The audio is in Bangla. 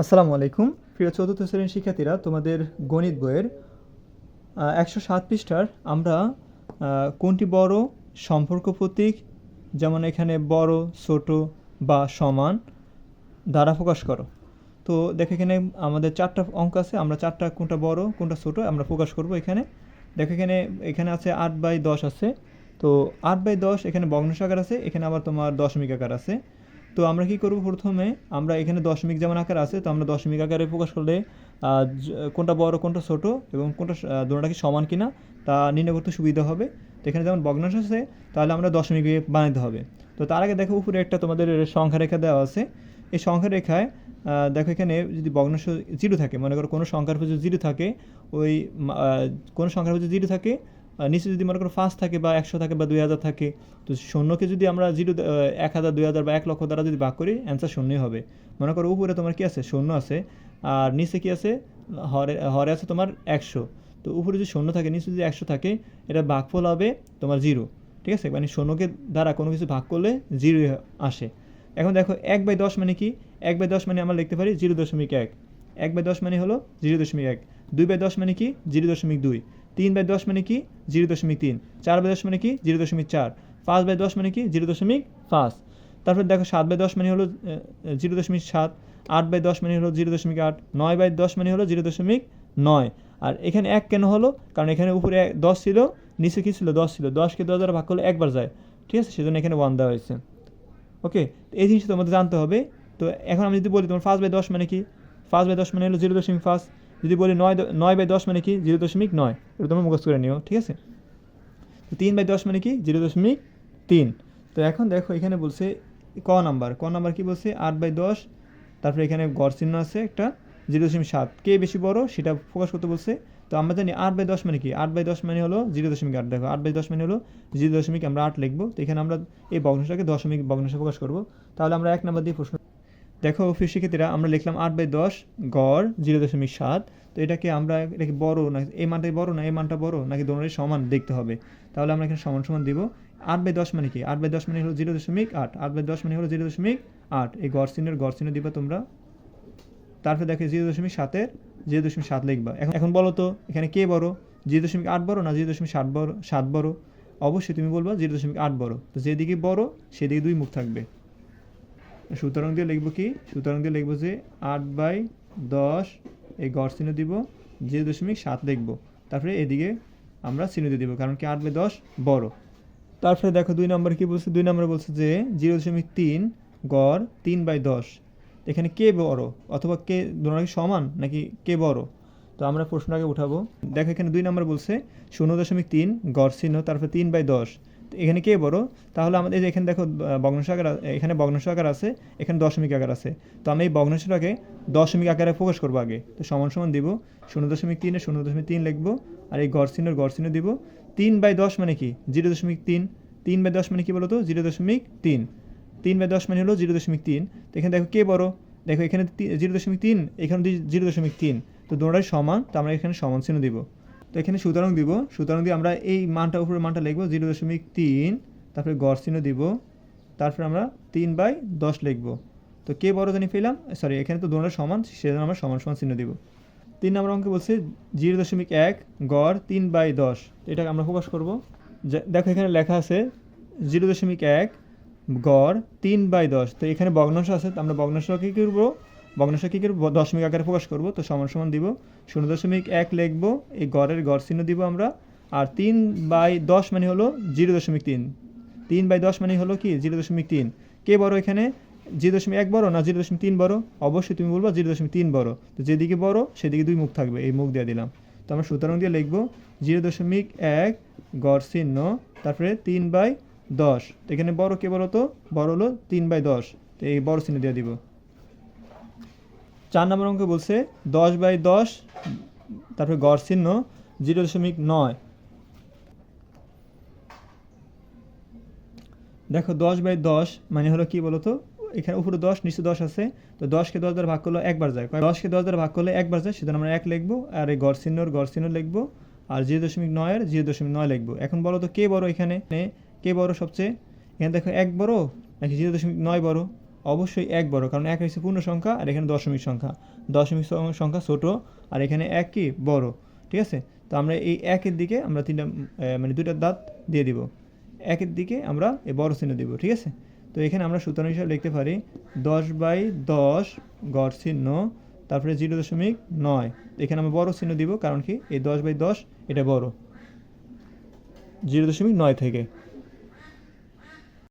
আসসালামু আলাইকুম। প্রিয় চতুর্থ শ্রেণির শিক্ষার্থীরা, তোমাদের গণিত বইয়ের একশো সাত পৃষ্ঠার আমরা কোনটি বড় সম্পর্ক প্রতীক? যেমন এখানে বড়, ছোট বা সমান দ্বারা প্রকাশ করো। তো দেখো এখানে আমাদের চারটা অঙ্ক আছে, আমরা চারটা কোনটা বড়, কোনটা ছোট, আমরা প্রকাশ করব এখানে। দেখো এখানে এখানে আছে আট বাই দশ আছে। তো আট বাই দশ, এখানে ভগ্নাংশ আছে, এখানে আবার তোমার দশমিক আকার আছে। তো আমরা কি করব প্রথমে? আমরা এখানে দশমিক যেমন আকার আছে, তো আমরা দশমিক আকারে প্রকাশ করলে কোনটা বড়, কোনটা ছোট এবং কোনটা দুটোটা কি সমান কিনা তা নির্ণয় করতে সুবিধা হবে। তো এখানে যেমন ভগ্নাংশ আছে, তাহলে আমরা দশমিক বানাতে হবে। তো তার আগে দেখো উপরে একটা তোমাদের সংখ্যা রেখা দেওয়া আছে। এই সংখ্যা রেখায় দেখো এখানে যদি ভগ্নাংশ জিরো থাকে, মনে করো কোনো সংখ্যার পিছু জিরো থাকে, ওই কোনো সংখ্যার পিছু জিরো থাকে নিচে যদি মনে করো পাঁচ থাকে বা একশো থাকে বা দুই হাজার থাকে, তো শূন্যকে যদি আমরা জিরো এক হাজার, দুই হাজার বা এক লক্ষ দ্বারা যদি ভাগ করি অ্যান্সার শূন্যই হবে। মনে করো উপরে তোমার কি আছে? শূন্য আছে। আর নিচে কি আছে? হরে হরে আছে তোমার একশো। তো উপরে যদি শূন্য থাকে, নিচে যদি একশো থাকে, এটা ভাগফল হবে তোমার জিরো। ঠিক আছে? মানে শূন্যকে দ্বারা কোনো কিছু ভাগ করলে জিরো আসে। এখন দেখো, এক বাই দশ মানে কি? এক বাই দশ মানে আমরা লিখতে পারি জিরো দশমিক এক। এক বাই দশ মানে হলো জিরো দশমিক এক। দুই বাই দশ মানে কি? জিরো দশমিক দুই। তিন বাই দশ মানে কি? জিরো দশমিক তিন। চার বাই দশ মানে কি? জিরো দশমিক চার। পাঁচ বাই দশ মানে কি? জিরো দশমিক পাঁচ। তারপর দেখো সাত বাই দশ মানে হলো জিরো দশমিক সাত। আট বাই দশ মানে হলো জিরো দশমিক আট। নয় বাই দশ মানে হলো জিরো দশমিক নয়। আর এখানে এক কেন হলো? কারণ এখানে উপরে দশ ছিল, নিচে কি ছিল? দশ ছিল। দশকে দশ দ্বারা ভাগ করলে একবার যায়। ঠিক আছে? সেজন্য এখানে ওয়ান দেওয়া হয়েছে। ওকে এই জিনিসটা তোমাদের জানতে হবে। তো এখন আমি যদি বলি তোমার ফার্স্ট বাই দশ মানে কি? ফার্স্ট বাই দশ মানে হলো জিরো দশমিক পাঁচ। যদি বলি নয় নয় বাই দশ মানে কি? জিরো দশমিক নয়। এটা তোমরা মুখস্থ করে নিও, ঠিক আছে? তো তিন বাই দশ মানে কি? জিরো দশমিক তিন। তো এখন দেখো, এখানে বলছে ক নাম্বার। ক নাম্বার কি বলছে? আট বাই দশ। তারপরে এখানে গড় চিহ্ন আছে, একটা জিরো দশমিক সাত। কে বেশি বড়? সেটা প্রকাশ করতে বলছে। তো আমরা জানি আট বাই দশ মানে কি? আট বাই দশ মানে হলো জিরো দশমিক আট। দেখো, আট বাই দশ মানে হলো জিরো দশমিক আমরা আট লিখব। তো এখানে আমরা এই ভগ্নাংশটাকে দশমিক ভগ্নাংশে প্রকাশ করব। তাহলে আমরা এক নাম্বার দিয়ে প্রশ্ন দেখো শিক্ষার্থীরা আমরা লিখলাম আট বাই দশ গড় জিরো দশমিক সাত। তো এটাকে আমরা এটাকে বড় না, এই মানটাই বড় না, এই মানটা বড় নাকি দোনোটাই সমান দেখতে হবে? তাহলে আমরা এখানে সমান সমান দিব। আট বাই দশ মানে কি? আট বাই দশ মানে হলো জিরো দশমিক আট। আট বাই দশ মানে হলো জিরো দশমিক আট। এই গড় চিহ্নের, গড় চিহ্ন দিবা তোমরা। তারপরে দেখো জিরো দশমিক সাতের, জিরো দশমিক সাত লিখবা। এখন এখন বলো তো, এখানে কে বড়? জিরো দশমিক আট বড় না জিরো দশমিক সাত বড় সাত বড়? অবশ্যই তুমি বলবা জিরো দশমিক আট বড়। তো যেদিকে বড়, সেদিকে দুই মুখ থাকবে। সুতরাং দিয়ে লিখব কি? সুতরাং দিয়ে লিখব যে আট বাই দশ এই গড় চিহ্ন দিব জিরো দশমিক সাত লিখব। তারপরে এদিকে আমরা চিহ্ন দিয়ে দিব, কারণ কি আট বাই দশ বড়। তারপরে দেখো দুই নম্বর কি বলছে? দুই নম্বরে বলছে যে জিরো দশমিক তিন গড় তিন বাই দশ। এখানে কে বড়? অথবা কে দুটো কি সমান, নাকি কে বড়? তো আমরা প্রশ্নটাকে উঠাবো। দেখো এখানে দুই নম্বর বলছে শূন্য দশমিক তিন গড় চিহ্ন, তারপরে তিন বাই দশ। এখানে কে বড়? তাহলে আমাদের এখানে দেখো আকার এখানে ভগ্নাংশ আকার আছে, এখানে দশমিক আকার আছে। তো আমি এই ভগ্নাংশটাকে দশমিক আকারে প্রকাশ করব আগে। তো সমান সমান দিব, শূন্য দশমিক তিনে শূন্য দশমিক তিন লিখব, আর এই গড় চিহ্নের গড় চিহ্ন দিব। তিন বাই দশ মানে কি? জিরো দশমিক তিন। তিন বাই দশ মানে কি বলো তো জিরো দশমিক তিন। তিন বাই দশ মানে হলো জিরো দশমিক তিন। তো এখানে দেখো কে বড়? দেখো এখানে জিরো দশমিক তিন, এখানে জিরো দশমিক তিন। তো দুটোটাই সমান, তো আমরা এখানে সমান চিহ্ন দিব। তো এখানে সুতরাং দিব, সুতরাং দিয়ে আমরা এই মানটা উপরে মানটা লিখব জিরো দশমিক তিন, তারপরে গড় চিহ্ন দিব, তারপরে আমরা তিন বাই দশ লিখব। তো কে বড় জানি পেলাম সরি এখানে তো দুটোটা সমান, সেজন্য আমরা সমান সমান চিহ্ন দিব। তিন নম্বর অঙ্কে বলছে জিরো দশমিক এক গড় তিন বাই দশ, তো এটাকে আমরা প্রকাশ করব। দেখো এখানে লেখা আছে জিরো দশমিক এক গড় তিন বাই দশ, তো এখানে ভগ্নাংশ আছে, তো আমরা ভগ্নাংশকে কী করব? ভগ্নাংশ কী করব দশমিক আকারে প্রকাশ করব, তো সমান সমান দিব শূন্য দশমিক এক লিখব, এই গড়ের গড় চিহ্ন দিব আমরা, আর তিন বাই দশ মানে হলো জিরো দশমিক তিন। তিন বাই দশ মানে হলো কি? জিরো দশমিক তিন। কে বড় এখানে? জিরো দশমিক এক বড় না জিরো দশমিক তিন বড়? অবশ্যই তুমি বলবা জিরো দশমিক তিন বড়। তো যেদিকে বড়, সেদিকে দুই মুখ থাকবে, এই মুখ দিয়ে দিলাম। তো আমরা সুতরাং দিয়ে লিখব জিরো দশমিক এক গড় চিহ্ন, তারপরে তিন বাই দশ। তো এখানে বড় কে বলো তো বড় হলো তিন বাই দশ। তো এই বড় চিহ্ন দিয়ে দিব। চার নম্বর অঙ্কে বলছে দশ বাই দশ, তারপরে গড় চিহ্ন জিরো দশমিক নয়। দেখো দশ বাই দশ মানে হলো কি বলতো এখানে উপরে দশ, নিচে দশ আছে। তো দশকে দশ দ্বারা ভাগ করলে একবার যায়। দশকে দশ দ্বারা ভাগ করলে একবার যায়, সেজন্য আমরা এক লিখব আর এই গড় চিহ্নর গড় চিহ্ন লিখব আর জিরো দশমিক নয়ের জিরো দশমিক নয় লিখব। এখন বলো তো কে বড় এখানে? কে বড় সবচেয়ে? এখানে দেখো এক বড় নাকি জিরো দশমিক নয় বড়? অবশ্যই এক বড়, কারণ এক হচ্ছে পূর্ণ সংখ্যা আর এখানে দশমিক সংখ্যা। দশমিক সংখ্যা ছোট আর এখানে এক কি? বড়। ঠিক আছে? তো আমরা এই একের দিকে আমরা তিনটা মানে দুইটা দাঁত দিয়ে দিব। একের দিকে আমরা এই বড় চিহ্ন দিব, ঠিক আছে? তো এখানে আমরা সুতরাং হিসাবে লিখতে পারি দশ বাই দশ গড় চিহ্ন, তারপরে জিরো দশমিক নয়। এখানে আমরা বড় চিহ্ন দিব, কারণ কি? এই দশ বাই দশ, এটা বড়। জিরো দশমিক নয় থেকে।